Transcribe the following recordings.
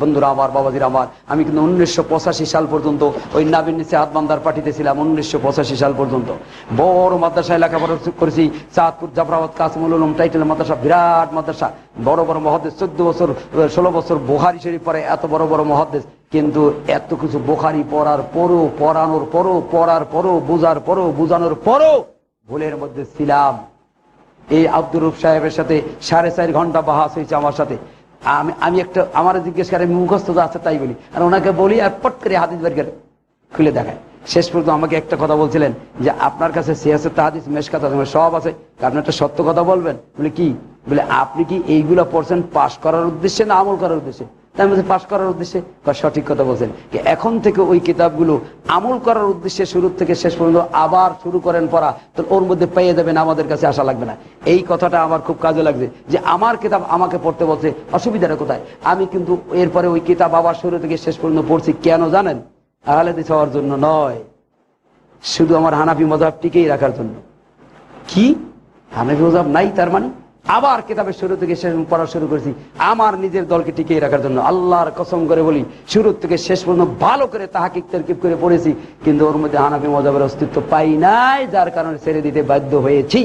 বন্ধুরা আমার, বাবাজির আমার, আমি কিন্তু উনিশশো পঁচাশি সাল পর্যন্ত ওই নাবিন নিচে হাত বান্দার পার্টিতে ছিলাম, উনিশশো পঁচাশি সাল পর্যন্ত। বড় মাদ্রাসায় লেখাপড়া করেছি, চাঁদপুর, জাফরাবাদ কাসমুল উলুম, টাইটেল মাদ্রাসা, বিরাট মাদ্রাসা। বড় বড় মহাদেশ চোদ্দ বছর, ষোলো বছর বোহারি শরীফ পরে এত বড় বড় মহাদেশ কিন্তু এত কিছু বোখারি পড়ার পরও, পড়ানোর পরও, পড়ার পরও, বোঝার পরও, বোঝানোর পরও ভুলের মধ্যে ছিলাম। এই আব্দুর রুফ সাহেবের সাথে সাড়ে চার ঘণ্টা বাহাস হয়েছে আমার সাথে। আমি আমি একটা, আমার জিজ্ঞেস করে মুখস্থ আছে, তাই বলি। আর ওনাকে বলি আর পট করে হাদিস বের করে খুলে দেখায়। শেষ পর্যন্ত আমাকে একটা কথা বলছিলেন যে, আপনার কাছে সিয়াসের তাহাদিস মেশকাত সব আছে। আপনি একটা সত্য কথা বলবেন। বলে কি? বলে, আপনি কি এইগুলো পড়ছেন পাশ করার উদ্দেশ্যে না আমল করার উদ্দেশ্যে? আমি বলছি, পাশ করার উদ্দেশ্যে সঠিক কথা বলছেন এখন থেকে ওই কিতাবগুলো আমল করার উদ্দেশ্যে শুরু থেকে শেষ পর্যন্ত আবার শুরু করেন পড়া তো ওর মধ্যে পেয়ে যাবেন আমাদের কাছে আসা লাগবে না। এই কথাটা আমার খুব কাজে লাগছে যে আমার কিতাব আমাকে পড়তে বলছে অসুবিধাটা কোথায়? আমি কিন্তু এরপরে ওই কিতাব আবার শুরু থেকে শেষ পর্যন্ত পড়ছি কেন জানেন? আহলে দিস হওয়ার জন্য নয়। শুধু আমার হানাফি মজাব টিকেই রাখার জন্য। কি? হানাফি মজাব নাই তার মানে? আবার কিতাবের শুরু থেকে শেষ পড়া শুরু করেছি। আমার নিজের দলকে টিকিয়ে রাখার জন্য আল্লাহর কসম করে বলি, শুরু থেকে শেষ পর্যন্ত ভালো করে তাহাকিক তারকিব করে পড়েছি, কিন্তু ওর মধ্যে হানাফি মজাবের অস্তিত্ব পাই নাই, যার কারণে ছেড়ে দিতে বাধ্য হয়েছি।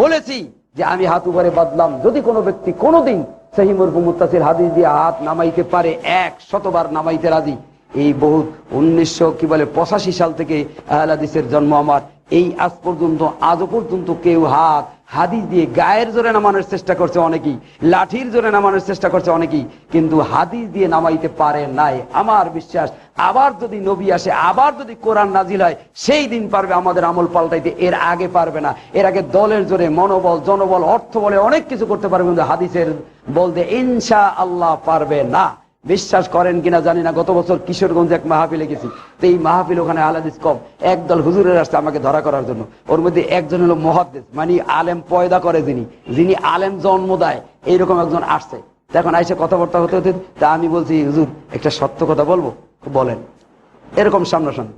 বলেছি যে আমি হাত উপরে বাদলাম যদি কোনো ব্যক্তি কোনোদিন সহিমুর মুতাসির হাদিস দিয়ে হাত নামাইতে পারে, এক শতবার নামাইতে রাজি। এই বহু উনিশশো কি বলে পঁচাশি সাল থেকে আহলাদিসের জন্ম আমার। এই আজ পর্যন্ত, আজও পর্যন্ত কেউ হাত হাদিস দিয়ে গায়ের জোরে নামানোর চেষ্টা করছে অনেকেই, লাঠির জোরে নামানোর চেষ্টা করছে অনেকেই, কিন্তু হাদিস দিয়ে নামাইতে পারে নাই। আমার বিশ্বাস, আবার যদি নবী আসে, আবার যদি কোরআন নাজিল হয়, সেই দিন পারবে আমাদের আমল পাল্টাইতে, এর আগে পারবে না। এর আগে দলের জোরে মনোবল, জনবল, অর্থ বলে অনেক কিছু করতে পারবে, কিন্তু হাদিসের বলতে ইনশা আল্লাহ পারবে না। বিশ্বাস করেন কিনা জানি না, গত বছর কিশোরগঞ্জে এক মাহফিলে গেছি। তো এই মাহফিল ওখানে আলাদিস কম একদল হুজুরের আসছে আমাকে ধরা করার জন্য। ওর মধ্যে একজন হলো মহাদ্দেশ মানে আলেম পয়দা করে যিনি। যিনি আলেম জন্ম দেয়, এইরকম একজন আসছে। এখন আইসে কথাবার্তা হতে হতে, তা আমি বলছি, হুজুর, একটা সত্য কথা বলব? বলেন। এরকম সামনাসামনি।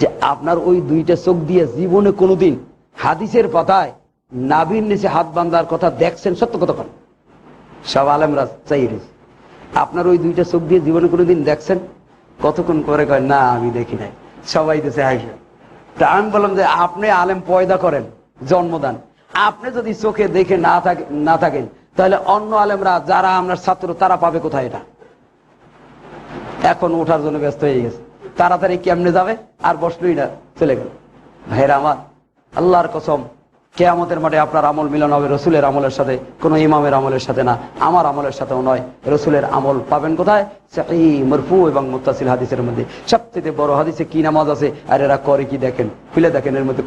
যে আপনার ওই দুইটা চোখ দিয়ে জীবনে কোনোদিন হাদিসের পাতায় নাবির নিচে হাত বান্ধার কথা দেখছেন, সত্য কথা কন সব আলেমরা চাই রয়েছে। আপনার ওই দুইটা চোখ দিয়ে জীবনে কোনোদিন দেখছেন? কতক্ষণ করে কয়, না, আমি দেখি নাই। সবাই দেশে হাসবে তা আমি বললাম যে, আপনি আলেম পয়দা করেন, জন্মদান। আপনি যদি চোখে দেখে না থাকে, না থাকেন, তাহলে অন্য আলেমরা, যারা আপনার ছাত্র, তারা পাবে কোথায় এটা? এখন ওঠার জন্য ব্যস্ত হয়ে গেছে। তাড়াতাড়ি কেমনে যাবে? আর বসলই না, চলে গেল। ভাইরা আমার, আল্লাহর কসম কেয়ামতের মাঠে আপনার আমল মিলন হবে, রসুলের আমলের সাথে, কোন ইমামের আমলের সাথে না। আমার আমলের সাথেও নয়, রসুলের আমল পাবেন কোথায়? মরফু এবং মুতাসিল হাদিসের মধ্যে। সবচেয়ে বড় হাদিসে কি নামাজ আছে? আর এরা করে কি দেখেন? খুলে দেখেন এর মধ্যে।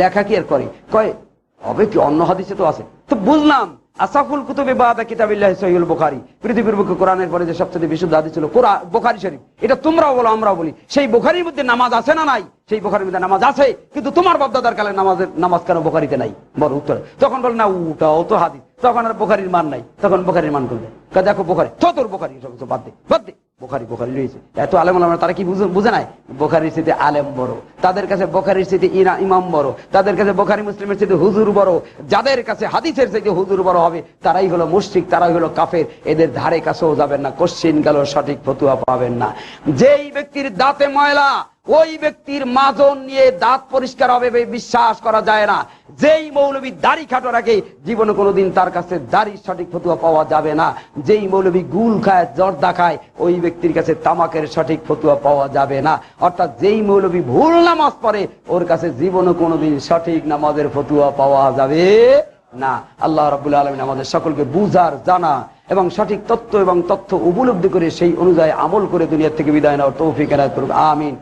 লেখা কি আর করে? কয়, হবে কি? অন্য হাদিসে তো আছে। তো বুঝলাম। আসাফুল কুতুবে বাদা কিতাবিল্লাহ সহিউল বুখারী। পৃথিবীর বুকে কোরআনের পরে যে সবচেয়ে বিশুদ্ধ হাদিস ছিল কোরআন বুখারী শরীফ। এটা তোমরাও বলো, আমরাও বলি। সেই বুখারীর মধ্যে নামাজ আছে না নাই? সেই বুখারীর মধ্যে নামাজ আছে, কিন্তু তোমার বাপদাদার কালে নামাজের নামাজ কেন বুখারীতে নাই? বড় উত্তর। তখন বল, না, ওটাও তো হাদিস। তখন আর বুখারীর মান নাই। তখন বুখারীর মান করবে দেখো বুখারী তোর বুখারী সব বাদ দে বাদ দে। বোখারি বোখারি রয়েছে। এত আলেম আলমরা তারা কি বুঝে- নাই? বোখারির স্মৃতি আলেম বড়। তাদের কাছে বোখারির স্মৃতি ইনা, ইমাম বড়। তাদের কাছে বোখারি মুসলিমের স্মৃতি হুজুর বড়। যাদের কাছে হাদিসের স্মৃতি হুজুর বড় হবে, তারাই হলো মুশ্রিক, তারাই হলো কাফের। এদের ধারে কাছেও যাবেন না, কোশ্চিন গেল সঠিক ফতুয়া পাবেন না। যেই ব্যক্তির দাঁতে ময়লা, ওই ব্যক্তির মাজন নিয়ে দাঁত পরিষ্কার হবে বিশ্বাস করা যায় না। যেই মৌলবী দাড়ি খাটো রাখে, জীবনে কোনোদিন তার কাছে দাড়ি সঠিক ফতুয়া পাওয়া যাবে না। যেই মৌলবী গুল খায়, জর্দা খায়, ওই ব্যক্তির কাছে তামাকের সঠিক ফতুয়া পাওয়া যাবে না। অর্থাৎ যেই মৌলবী ভুল নামাজ পড়ে, ওর কাছে জীবনে কোনোদিন সঠিক নামাজের ফতুয়া পাওয়া যাবে না, আল্লাহ রাবুল আলমিন আমাদের সকলকে বুঝার, জানা এবং সঠিক তথ্য এবং তথ্য উপলব্ধি করে সেই অনুযায়ী আমল করে দুনিয়ার থেকে বিদায় নেওয়ার তৌফিক আমিন।